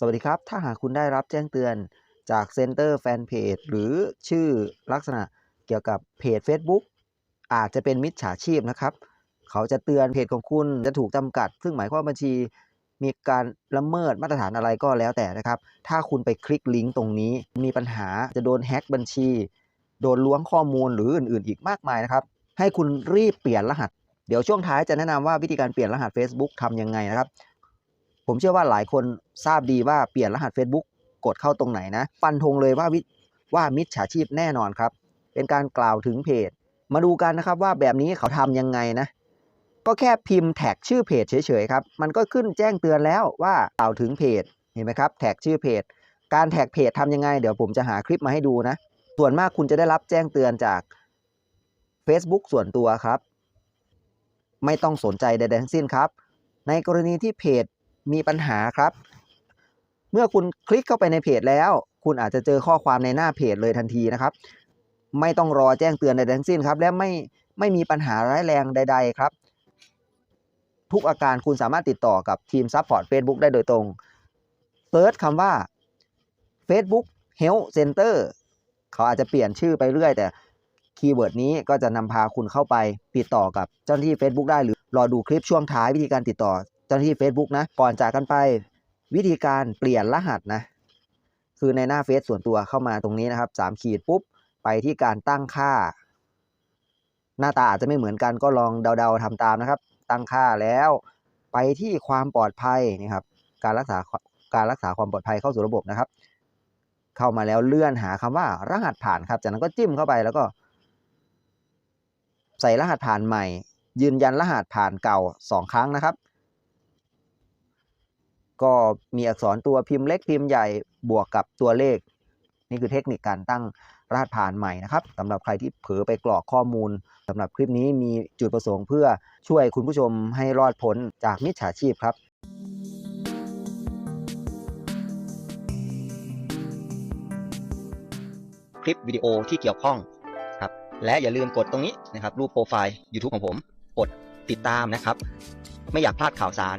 สวัสดีครับ ถ้าหากคุณได้รับแจ้งเตือนจากเซ็นเตอร์แฟนเพจหรือชื่อลักษณะเกี่ยวกับเพจ Facebook อาจจะเป็นมิจฉาชีพนะครับ เขาจะเตือนเพจของคุณจะถูกจำกัด ซึ่งหมายความบัญชีมีการละเมิดมาตรฐานอะไรก็แล้วแต่นะครับ ถ้าคุณไปคลิกลิงก์ตรงนี้ มีปัญหาจะโดนแฮ็กบัญชี โดนล้วงข้อมูลหรืออื่น ๆ อีกมากมายนะครับ ให้คุณรีบเปลี่ยนรหัส เดี๋ยวช่วงท้ายจะแนะนำว่าวิธีการเปลี่ยนรหัส Facebook ทำยังไงนะครับ ผมเชื่อว่าหลายคนทราบดีว่าเปลี่ยนรหัส Facebook กดเข้าตรงไหนนะ ฟันธงเลยว่าวิว่ามิจฉาชีพแน่นอนครับ เป็นการกล่าวถึงเพจ มาดูกันนะครับว่าแบบนี้เขาทำยังไงนะ ก็แค่พิมพ์แท็กชื่อเพจเฉยๆครับ มันก็ขึ้นแจ้งเตือนแล้วว่ากล่าวถึงเพจ เห็นไหมครับ แท็กชื่อเพจ การแท็กเพจทำยังไง เดี๋ยวผมจะหาคลิปมาให้ดูนะ ส่วนมากคุณจะได้รับแจ้งเตือนจาก Facebook ส่วนตัวครับ ไม่ต้องสนใจใดๆทั้งสิ้นครับ ในกรณีที่เพจ มีปัญหาครับ เมื่อคุณคลิกเข้าไปในเพจแล้ว คุณอาจจะเจอข้อความในหน้าเพจเลยทันทีนะครับ ไม่ต้องรอแจ้งเตือนใดทั้งสิ้นครับ และไม่ไม่มีปัญหาร้ายแรงใด ๆ ครับ ทุกอาการคุณสามารถติดต่อกับทีมซัพพอร์ต Facebook ได้โดยตรงเซิร์ชคำว่า Facebook Health Center เขาอาจจะเปลี่ยนชื่อไปเรื่อย แต่คีย์เวิร์ดนี้ก็จะนำพาคุณเข้าไปติดต่อกับเจ้าหน้าที่ Facebook ได้หรือรอดูคลิปช่วงท้ายวิธีการติดต่อ เจ้าหน้าที่ Facebook นะ ก่อนจากกันไปวิธีการเปลี่ยนรหัสนะ คือในหน้าเฟซส่วนตัวเข้ามาตรงนี้นะครับสามขีดปุ๊บ ไปที่การตั้งค่า หน้าตาอาจจะไม่เหมือนกันก็ลองเดาๆทำตามนะครับ ตั้งค่าแล้วไปที่ความปลอดภัยนี่ครับ การรักษาการรักษาความปลอดภัยเข้าสู่ระบบนะครับ เข้ามาแล้วเลื่อนหาคำว่ารหัสผ่านครับ จากนั้นก็จิ้มเข้าไปแล้วก็ ใส่รหัสผ่านใหม่ ยืนยันรหัสผ่านเก่าสองครั้งนะครับ ก็มีอักษรตัวพิมพ์เล็กพิมพ์ใหญ่บวกกับตัวเลข นี่คือเทคนิคการตั้งรหัสผ่านใหม่นะครับสำหรับใครที่เผลอไปกรอกข้อมูลสำหรับคลิปนี้มีจุดประสงค์เพื่อช่วยคุณผู้ชมให้รอดพ้นจากมิจฉาชีพครับคลิปวิดีโอที่เกี่ยวข้องครับและอย่าลืมกดตรงนี้นะครับรูปโปรไฟล์ YouTube ของผม กดติดตามนะครับ ไม่อยากพลาดข่าวสาร